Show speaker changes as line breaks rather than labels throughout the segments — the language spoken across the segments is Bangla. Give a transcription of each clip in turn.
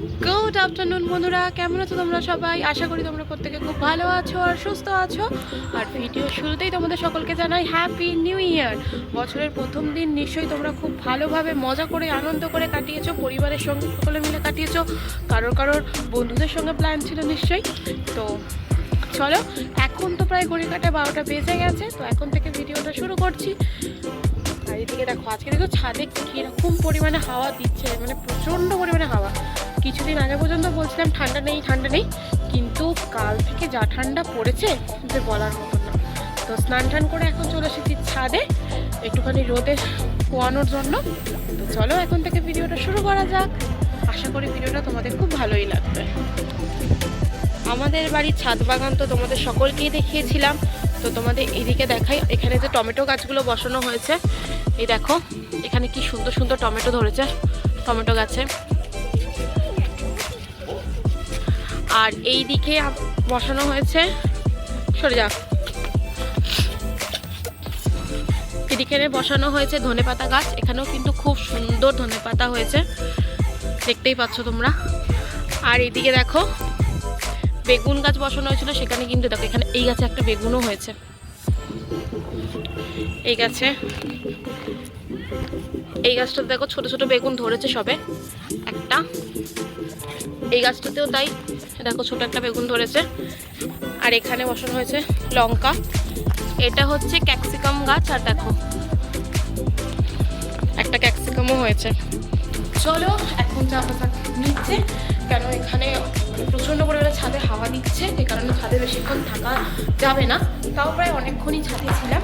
গুড আফটারনুন বন্ধুরা। কেমন আছো তোমরা সবাই? আশা করি তোমরা প্রত্যেকে খুব ভালো আছো আর সুস্থ আছো। আর ভিডিও শুরুতেই তোমাদের সকলকে জানাই হ্যাপি নিউ ইয়ার বছরের প্রথম দিন নিশ্চয়ই তোমরা খুব ভালোভাবে মজা করে, আনন্দ করে কাটিয়েছো, পরিবারের সঙ্গে সকলে মিলে কাটিয়েছো। কারোর কারোর বন্ধুদের সঙ্গে প্ল্যান ছিল নিশ্চয়ই। তো চলো, এখন তো প্রায় ঘড়ি কাটে বারোটা বেজে গেছে, তো এখন থেকে ভিডিওটা শুরু করছি। আর এদিকে দেখো, আজকে দেখো ছাদে কীরকম পরিমাণে হাওয়া দিচ্ছে মানে প্রচণ্ড পরিমাণে হাওয়া। কিছুদিন আগে পর্যন্ত বলছিলাম, ঠান্ডা নেই ঠান্ডা নেই। কিন্তু কাল থেকে যা ঠান্ডা পড়েছে যে বলার মতন না। তো স্নান টান করে এখন চলে এসেছি ছাদে, একটুখানি রোদে পোয়ানোর জন্য। তো চলো এখন থেকে ভিডিওটা শুরু করা যাক। আশা করি ভিডিওটা তোমাদের খুব ভালোই লাগবে। আমাদের বাড়ির ছাদ বাগান তো তোমাদের সকলকেই দেখিয়েছিলাম। তো তোমাদের এদিকে দেখাই, এখানে যে টমেটো গাছগুলো বসানো হয়েছে। এই দেখো, এখানে কি সুন্দর সুন্দর টমেটো ধরেছে, টমেটো গাছে। আর এই দিকে বসানো হয়েছে। সরে যা এদিকে বসানো হয়েছে ধনেপাতা গাছ। এখানেও কিন্তু খুব সুন্দর ধনেপাতা হয়েছে। দেখতেই পাচ্ছ তোমরা। আর এইদিকে দেখো, বেগুন গাছ বসানো হয়েছিল, সেখানে কিন্তু দেখো, এখানে এই গাছে একটা বেগুনও হয়েছে। এই গাছে, এই গাছটা দেখো ছোট ছোট বেগুন ধরেছে সবে, একটা। এই গাছটাতেও তাই দেখো ছোট একটা বেগুন ধরেছে। আর এখানে বসানো হয়েছে লঙ্কা। এটা হচ্ছে ক্যাপসিকাম গাছ, আর দেখো, একটা ক্যাপসিকামও হয়েছে। চলো, এখন যাওয়া যাক নিচে। কেন এখানে প্রচণ্ড পরিমাণে ছাদে হাওয়া দিচ্ছে, যে কারণে ছাদে বেশিক্ষণ থাকা যাবে না। তাও প্রায় অনেকক্ষণই ছাদে ছিলাম।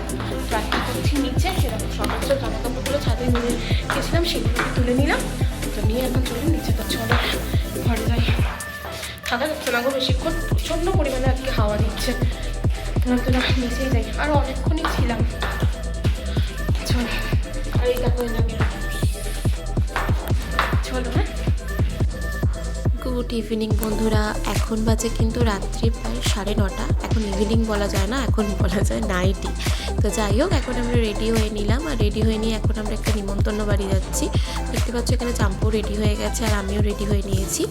এখন করছি নিচে, সেরকম সমস্ত জামা কাপড়গুলো ছাদে নিয়ে গেছিলাম সেগুলো তুলে নিলাম। তো নিয়ে এখন চলে নিচে তো চলো, ঘরে যাই। থাকা যাচ্ছে না গো বেশিক্ষণ প্রচণ্ড পরিমাণে আজকে হাওয়া দিচ্ছে। তোমার তো না নিচেই যাই আরও অনেকক্ষণই ছিলাম। আর হ্যাঁ?
গুড ইভিনিং বন্ধুরা। এখন বাজে কিন্তু রাত্রি প্রায় সাড়ে নটা। এখন ইভিনিং বলা যায় না, এখন বলা যায় নাইটি তো যাই হোক, এখন আমরা রেডি হয়ে নিলাম। আর রেডি হয়ে নিয়ে এখন আমরা একটা নিমন্ত্রণ বাড়ি যাচ্ছি। দেখতে পাচ্ছ এখানে চাম্পু রেডি হয়ে গেছে আর আমিও রেডি হয়ে নিয়েছি।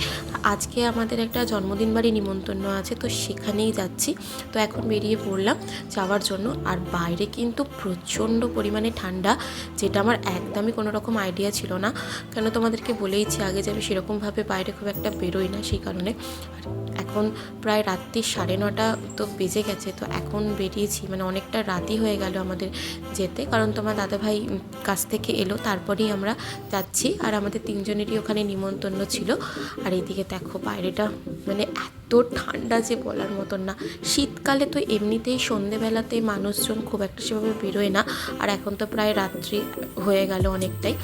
আজকে আমাদের একটা জন্মদিন বাড়ি নিমন্ত্রণ আছে, তো সেখানেই যাচ্ছি। তো এখন বেরিয়ে পড়লাম যাওয়ার জন্য। আর বাইরে কিন্তু প্রচণ্ড পরিমাণে ঠান্ডা, যেটা আমার একদমই কোনো রকম আইডিয়া ছিল না। কেন তোমাদেরকে বলেইছি আগে যে আমি সেরকমভাবে বাইরে খুব একটা বেরোই না সেই কারণে। আর এখন প্রায় রাত্রি সাড়ে নটা তো বেজে গেছে, তো এখন বেরিয়েছি। মানে অনেকটা রাতই হয়ে গেল আমাদের যেতে। কারণ তোমার দাদাভাই ভাই কাছ থেকে এলো, তারপরেই আমরা যাচ্ছি। আর আমাদের তিনজনেরই ওখানে নিমন্ত্রণ ছিল। আর এইদিকে দেখো বাইরেটা মানে এত ঠান্ডা যে বলার মতন না। শীতকালে তো এমনিতেই সন্ধেবেলাতে মানুষজন খুব একটা সেভাবে বেরোয় না। আর এখন তো প্রায় রাত্রি হয়ে গেল অনেকটাই।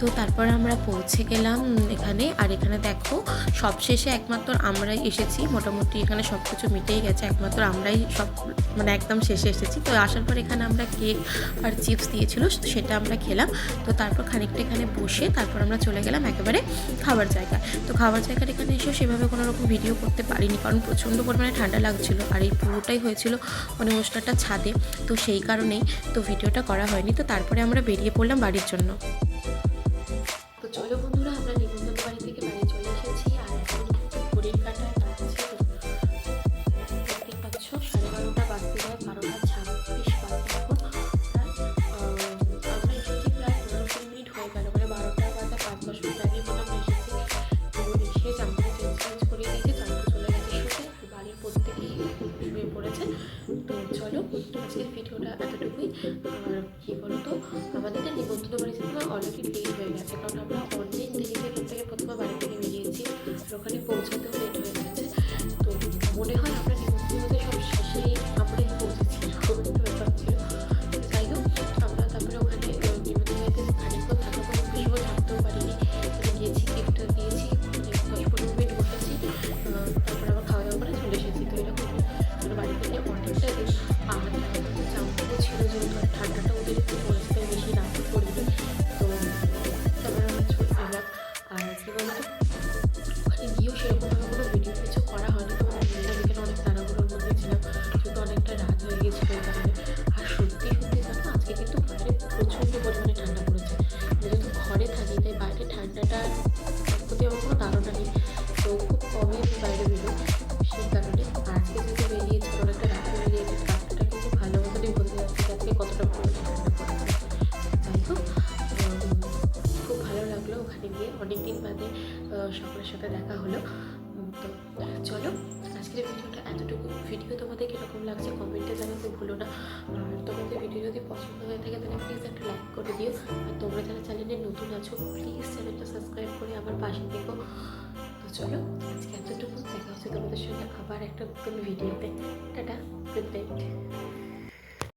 তো তারপর আমরা পৌঁছে গেলাম এখানে। আর এখানে দেখো, সবশেষে একমাত্র আমরাই এসেছি। মোটামুটি এখানে সব কিছু মিটেই গেছে। একমাত্র আমরাই সব মানে একদম শেষে এসেছি। তো আসার পর এখানে আমরা কেক আর চিপস দিয়েছিল, সেটা আমরা খেলাম। তো তারপর খানিকটা এখানে বসে তারপর আমরা চলে গেলাম একেবারে খাবার জায়গায়। তো খাবার জায়গার এখানে এসেও সেভাবে কোনো রকম ভিডিও করতে পারিনি, কারণ প্রচণ্ড পরিমাণে ঠান্ডা লাগছিল। আর এই পুরোটাই হয়েছিল মানে অনুষ্ঠানটা ছাদে। তো সেই কারণেই তো ভিডিওটা করা হয়নি। তো তারপরে আমরা বেরিয়ে পড়লাম বাড়ির জন্য। চলো বন্ধুরা, আমরা নিবন্ধন বাড়ি থেকে বাড়ি চলে এসেছি, আর এখন কিন্তু ঘড়ির কাটায় বাজছে দেখতেই পাচ্ছ, সাড়ে বারোটা বাজতে যায়, বারোটা ছাব্বিশ বাজে এখন আমরা এসেছি প্রায় পনেরো কুড়ি মিনিট হয়ে গেল মানে বারোটা বাজে, পাঁচ দশ মিনিট আগে মনে হয় এসেছি। তো এসে চাম্পুকে চেঞ্জ চেঞ্জ করিয়ে দিয়েছে চাম্পু চলে গেছে শুতে। বাড়ির প্রত্যেকেই শুয়ে পড়েছে। তো চলো, আজকের ভিডিওটা এতটুকুই। সাথে দেখা হলো। তো, চলো, আজকের ভিডিওটা এতটুকু। ভিডিও তোমাদের কীরকম লাগছে কমেন্টে জানাতে ভুলো না। তোমাদের ভিডিও যদি পছন্দ হয়ে থাকে, তাহলে প্লিজ একটা লাইক করে দিও। আর তোমরা যারা চ্যানেলে নতুন আছো প্লিজ চ্যানেলটা সাবস্ক্রাইব করে আমার পাশে থেকো। তো চলো, আজকে এতটুকু। দেখা হচ্ছে তোমাদের সঙ্গে আবার একটা নতুন ভিডিওতে। Tata good night